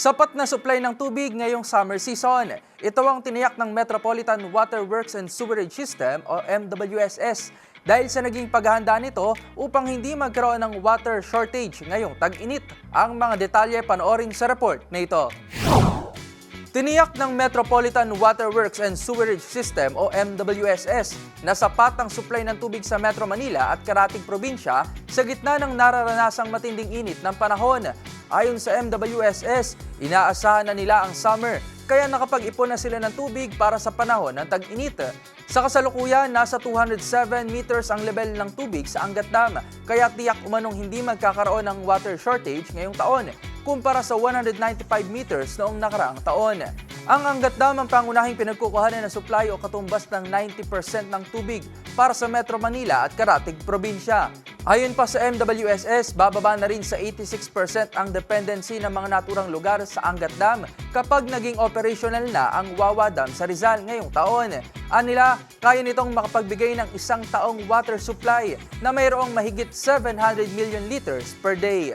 Sapat na supply ng tubig ngayong summer season. Ito ang tiniyak ng Metropolitan Water Works and Sewerage System o MWSS dahil sa naging paghahanda nito upang hindi magkaroon ng water shortage ngayong tag-init. Ang mga detalye panoorin sa report na ito. Tiniyak ng Metropolitan Water Works and Sewerage System o MWSS na sapat ang supply ng tubig sa Metro Manila at karating probinsya sa gitna ng nararanasang matinding init ng panahon. Ayon sa MWSS, inaasahan na nila ang summer kaya nakapag-ipon na sila ng tubig para sa panahon ng tag-init. Sa kasalukuyan, nasa 207 meters ang level ng tubig sa Angat Dam kaya tiyak umanong hindi magkakaroon ng water shortage ngayong taon kumpara sa 195 meters noong nakaraang taon. Ang Angat Dam ang pangunahing pinagkukuhanan ng supply o katumbas ng 90% ng tubig para sa Metro Manila at Karatig Probinsya. Ayon pa sa MWSS, bababa na rin sa 86% ang dependency ng mga naturang lugar sa Angat Dam kapag naging operational na ang Wawa Dam sa Rizal ngayong taon. Anila, kaya nitong makapagbigay ng isang taong water supply na mayroong mahigit 700 million liters per day.